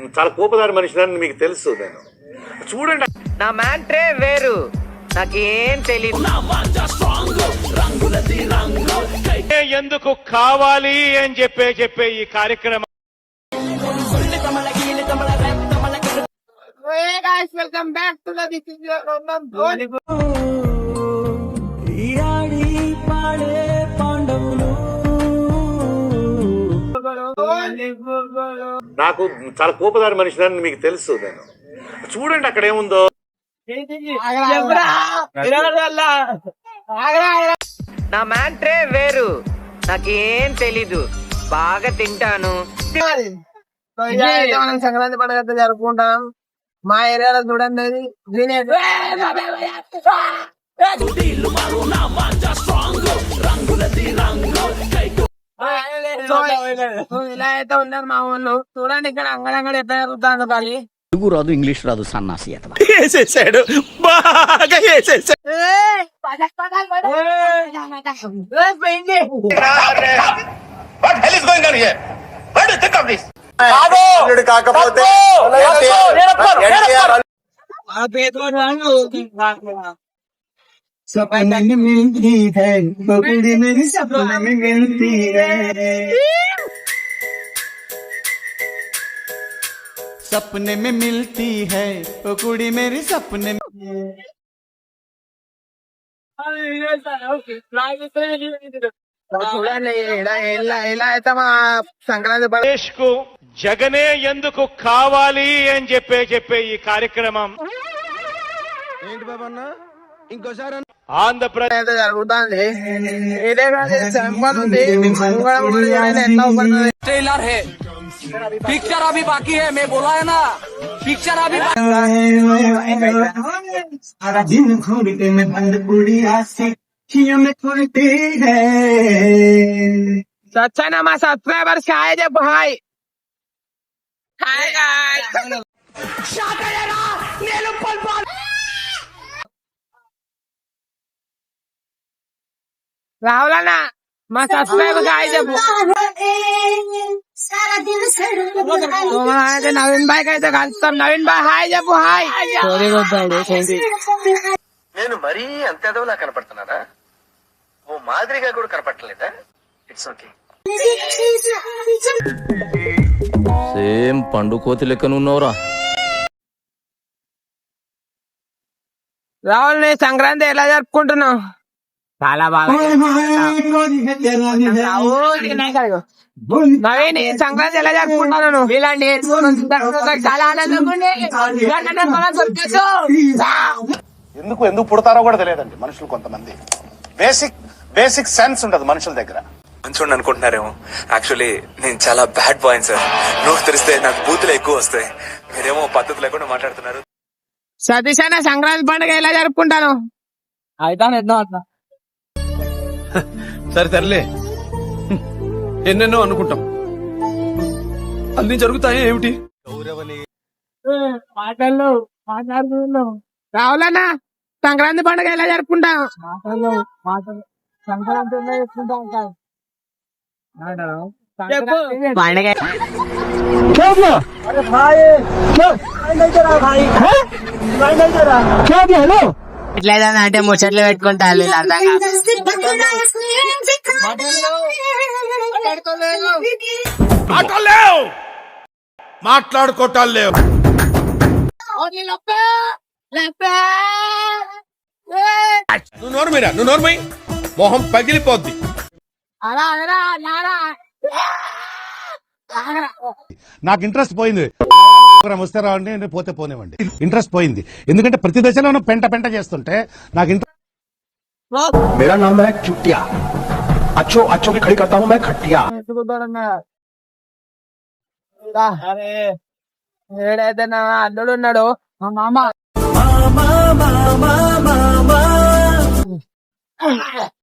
చాలా కోపదారి మనిషిని మీకు తెలుసు నేను. చూడండి. నా మ్యాంట్రే వేరు. నాకేం తెలీదు. ఎందుకు కావాలి అని చెప్పే చెప్పే ఈ కార్యక్రమం. వెల్కమ్ బ్యాక్ టు నాకు చాలా కోపదారి మనిషిని మీకు తెలుసు నేను చూడండి అక్కడ ఏముందో నా మ్యాంట్రే వేరు నాకేం తెలీదు బాగా తింటాను మనం సంక్రాంతి పండుగ జరుపుకుంటాం మా ఏరియాలో చూడండి అది గ్రీన్ సో ఇలా అయితే ఉన్నారు మా వాళ్ళు చూడండి ఇక్కడ అంగడంగడి ఎట్లా జరుగుతుందో తెలుగు రాదు ఇంగ్లీష్ రాదు సన్నాసి అతను వేసేసాడు బాగా వేసేసాడు కాకపోతే सपने में मिलती है बबुड़ी मेरी सपने में मिलती है सपने में मिलती है ओ कुड़ी मेरी सपने में చూడండి ఇలా ఇలా ఇలా అయితే మా సంక్రాంతి పండుగ దేశ్ కు జగనే ఎందుకు కావాలి అని చెప్పే చెప్పే ఈ కార్యక్రమం ఆంధ్రప్రదేశ్ అయితే జరుగుతుంది ఇదే కాదు సంపద ఉంది కూడా కూడా చూడండి ఎట్లా పడుతుంది ट्रेलर है पिक्चर अभी बाकी है मैं बोला है ना पिक्चर अभी सारा दिन घूमते में बंद पूरी आसी में खोलते है సచ్చనా మా సబ్స్క్రైబర్స్ రావులన్నా మా సబ్స్క్రైబర్ హాయ్ చెప్పు. నవీన్ బాయ్ అయితే కలుస్తాం. నవీన్ బాయ్ హాయ్ చెప్పు హాయ్. నేను మరీ అంత ఎదవలా కనపడుతున్నానా? ఓ మాదిరిగా కూడా కనపడలేదా ఇట్స్ ఓకే సేమ్ పండు కోతి లెక్కనున్నవరా రాహుల్ సంక్రాంతి ఎలా జరుపుకుంటున్నావు? చాలా బాగా నవీన్ సంక్రాంతి ఎలా జరుపుకుంటాను నువ్వు ఇలాంటి చాలా ఆనందంగా. ఎందుకు ఎందుకు పుడతారో కూడా తెలియదండి మనుషులు కొంతమంది. బేసిక్ బేసిక్ సెన్స్ ఉండదు మనుషుల దగ్గర. మంచోడిని అనుకుంటున్నారేమో. యాక్చువల్లీ నేను చాలా బ్యాడ్ బాయ్ సార్ నోరు తెరిస్తే నాకు బూతులు ఎక్కువ వస్తాయి. మీరేమో పద్ధతి లేకుండా మాట్లాడుతున్నారు. సతీష్ అన్న సంక్రాంతి పండుగ ఎలా జరుపుకుంటాను సరే సర్లే. ఎన్నెన్నో అనుకుంటాం. అన్ని జరుగుతాయి ఏమిటి? మాటల్లో మాట్లాడుతున్నావు. రావులన్న సంక్రాంతి పండుగ ఎలా జరుపుకుంటాం? మాటల్లో మాటలు సంక్రాంతి పండుగ ఇట్లా అంటే ముచ్చట్లు పెట్టుకుంటా అర్థం కాదు. మాట్లాడుకోవటాలు లేవు నువ్వు నోరు మీరా? నువ్వు నోరు మై మొహం పగిలిపోద్ది. అలా అలా నారా నాకు ఇంట్రెస్ట్ పోయింది. ఒక్కరం వస్తే రావండి నేను పోతే పోనివ్వండి. ఇంట్రెస్ట్ పోయింది. ఎందుకంటే ప్రతి దశలో పెంట పెంట చేస్తుంటే నాకు ఇంట్రెస్ట్ मेरा